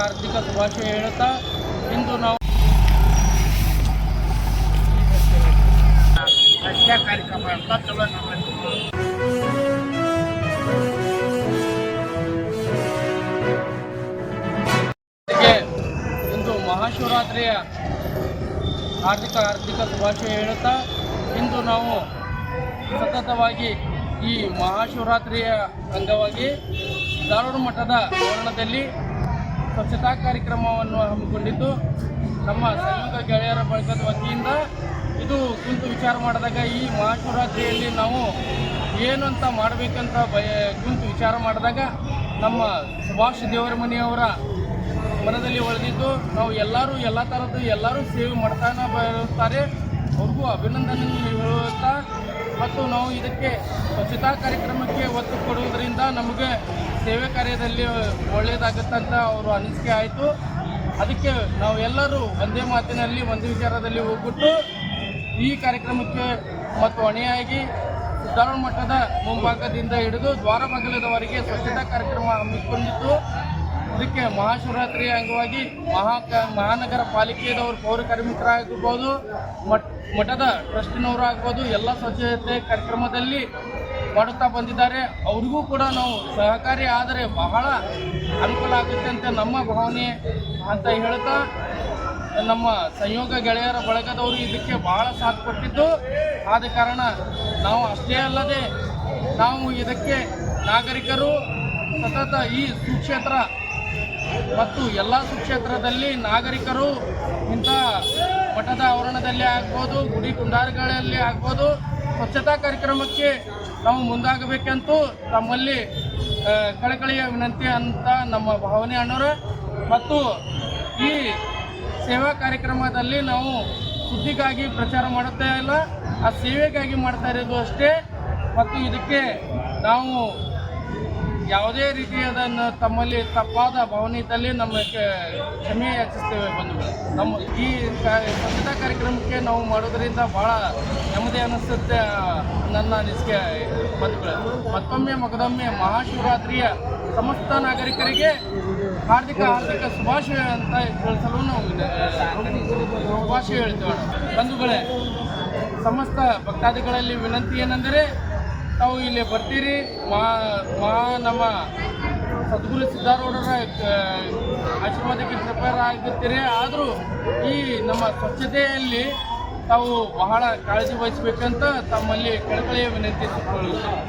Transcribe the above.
ಆರ್ಥಿಕ ಶುಭಾಶಯ ಹೇಳುತ್ತಾ, ಇಂದು ನಾವು ಕಾರ್ಯಕ್ರಮ ಅಂತ ಚಲೋ ಇಂದು ಮಹಾಶಿವರಾತ್ರಿಯ ಆರ್ಥಿಕ ಹಾರ್ದಿಕ ಶುಭಾಶಯ ಹೇಳುತ್ತಾ, ಇಂದು ನಾವು ಸತತವಾಗಿ ಈ ಮಹಾಶಿವರಾತ್ರಿಯ ಅಂಗವಾಗಿ ಧಾರವಾಡ ಮಠದ ಆವರಣದಲ್ಲಿ ಸ್ವಚ್ಛತಾ ಕಾರ್ಯಕ್ರಮವನ್ನು ಹಮ್ಮಿಕೊಂಡಿದ್ದು, ನಮ್ಮ ಸಂಯುಕ್ತ ಗೆಳೆಯರ ಬಳಗದ ವತಿಯಿಂದ ಇದು ಕುಂತು ವಿಚಾರ ಮಾಡಿದಾಗ ಈ ಮಹಾಶಿವರಾತ್ರಿಯಲ್ಲಿ ನಾವು ಏನು ಅಂತ ಮಾಡಬೇಕಂತ ಬಯ, ಕುಂತು ವಿಚಾರ ಮಾಡಿದಾಗ ನಮ್ಮ ಸುಭಾಷ್ ದೇವರ ಮನೆಯವರ ಮನದಲ್ಲಿ ಒಳೆದಿದ್ದು ನಾವು ಎಲ್ಲರೂ ಎಲ್ಲ ಥರದ್ದು ಎಲ್ಲರೂ ಸೇವೆ ಮಾಡ್ತಾನೆ ಬರುತ್ತಾರೆ. ಅವ್ರಿಗೂ ಅಭಿನಂದನೆ ಹೇಳುತ್ತಾ, ಮತ್ತು ನಾವು ಇದಕ್ಕೆ ಸ್ವಚ್ಛತಾ ಕಾರ್ಯಕ್ರಮಕ್ಕೆ ಒತ್ತು ಕೊಡುವುದರಿಂದ ನಮಗೆ ಸೇವೆ ಕಾರ್ಯದಲ್ಲಿ ಒಳ್ಳೆಯದಾಗುತ್ತಂತ ಅವರು ಅನಿಸಿಕೆ ಆಯಿತು. ಅದಕ್ಕೆ ನಾವೆಲ್ಲರೂ ಒಂದೇ ಮಾತಿನಲ್ಲಿ, ಒಂದು ವಿಚಾರದಲ್ಲಿ ಹೋಗ್ಬಿಟ್ಟು ಈ ಕಾರ್ಯಕ್ರಮಕ್ಕೆ ಮತ್ತು ಹೊಣೆಯಾಗಿ ಧಾರವಾಡ ಮಠದ ಮುಂಭಾಗದಿಂದ ಹಿಡಿದು ದ್ವಾರ ಬಾಗಿಲದವರೆಗೆ ಸ್ವಚ್ಛತಾ ಕಾರ್ಯಕ್ರಮ ಹಮ್ಮಿಕೊಂಡಿತ್ತು ಇದಕ್ಕೆ ಮಹಾಶಿವರಾತ್ರಿಯ ಅಂಗವಾಗಿ ಮಹಾ ಮಹಾನಗರ ಪಾಲಿಕೆಯವರು ಪೌರ ಕಾರ್ಮಿಕರಾಗಿರ್ಬೋದು, ಮಠ, ಮಠದ ಟ್ರಸ್ಟಿನವರು ಆಗ್ಬೋದು, ಎಲ್ಲ ಸ್ವಚ್ಛತೆ ಕಾರ್ಯಕ್ರಮದಲ್ಲಿ ಮಾಡುತ್ತಾ ಬಂದಿದ್ದಾರೆ. ಅವ್ರಿಗೂ ಕೂಡ ನಾವು ಸಹಕಾರಿ ಆದರೆ ಬಹಳ ಅನುಕೂಲ ಆಗುತ್ತೆ ಅಂತ ನಮ್ಮ ಭಾವನೆ ಅಂತ ಹೇಳ್ತಾ ನಮ್ಮ ಸಂಯೋಗ ಗೆಳೆಯರ ಬಳಗದವರು ಇದಕ್ಕೆ ಬಹಳ ಸಾಥ್ ಕೊಟ್ಟಿದ್ದು. ಆದ ಕಾರಣ ನಾವು ಅಷ್ಟೇ ಅಲ್ಲದೆ ನಾವು ಇದಕ್ಕೆ ನಾಗರಿಕರು ಸತತ ಈ ಸುಕ್ಷೇತ್ರ ಮತ್ತು ಎಲ್ಲ ಸುಕ್ಷೇತ್ರದಲ್ಲಿ ನಾಗರಿಕರು ಇಂಥ ಮಠದ ಆವರಣದಲ್ಲಿ ಆಗ್ಬೋದು, ಗುಡಿ ಕುಂಡಾರಗಳಲ್ಲಿ ಆಗ್ಬೋದು, ಸ್ವಚ್ಛತಾ ಕಾರ್ಯಕ್ರಮಕ್ಕೆ ನಾವು ಮುಂದಾಗಬೇಕಂತೂ ತಮ್ಮಲ್ಲಿ ಕಳಕಳಿಯ ವಿನಂತಿ ಅಂತ ನಮ್ಮ ಭಾವನೆ ಅಣ್ಣರು ಮತ್ತು ಈ ಸೇವಾ ಕಾರ್ಯಕ್ರಮದಲ್ಲಿ ನಾವು ಸುದ್ದಿಗಾಗಿ ಪ್ರಚಾರ ಮಾಡುತ್ತಾ ಇಲ್ಲ ಆ ಸೇವೆಗಾಗಿ ಮಾಡ್ತಾ ಇರೋದು ಅಷ್ಟೇ. ಮತ್ತು ಇದಕ್ಕೆ ನಾವು ಯಾವುದೇ ರೀತಿಯಾದ ತಮ್ಮಲ್ಲಿ ತಪ್ಪಾದ ಭಾವನೆ ಇದ್ದಲ್ಲಿ ನಮ್ಮ ಕ್ಷಮೆ ಯಾಚಿಸ್ತೇವೆ ಬಂಧುಗಳು. ನಮ್ಮ ಈ ಸ್ವಚ್ಛತಾ ಕಾರ್ಯಕ್ರಮಕ್ಕೆ ನಾವು ಮಾಡೋದರಿಂದ ಭಾಳ ನೆಮ್ಮದಿ ಅನಿಸುತ್ತೆ ನನ್ನ ಅನಿಸಿಕೆ ಬಂಧುಗಳು. ಮತ್ತೊಮ್ಮೆ ಮಗದೊಮ್ಮೆ ಮಹಾಶಿವರಾತ್ರಿಯ ಸಮಸ್ತ ನಾಗರಿಕರಿಗೆ ಹಾರ್ದಿಕ ಹಾರ್ದಿಕ ಶುಭಾಶಯ ಅಂತ ತಿಳಿಸಲು ನಾವು ಶುಭಾಶಯ ಹೇಳ್ತೇವೆ ಬಂಧುಗಳೇ, ಸಮಸ್ತ ಭಕ್ತಾದಿಗಳಲ್ಲಿ ವಿನಂತಿ ಏನೆಂದರೆ ತಾವು ಇಲ್ಲಿ ಬರ್ತೀರಿ. ಮಾ ಮಾ, ನಮ್ಮ ಸದ್ಗುರು ಸಿದ್ಧಾರೂಢರ ಆಶೀರ್ವಾದಕ್ಕೆ ಪ್ರಿಪೇರ್ ಆಗಿರ್ತೀರಿ ಆದರೂ ಈ ನಮ್ಮ ಸ್ವಚ್ಛತೆಯಲ್ಲಿ ತಾವು ಬಹಳ ಕಾಳಜಿ ವಹಿಸಬೇಕಂತ ತಮ್ಮಲ್ಲಿ ಕಳಕಳಿಯ ವಿನಂತಿಸಿಕೊಳ್ಳುತ್ತೇವೆ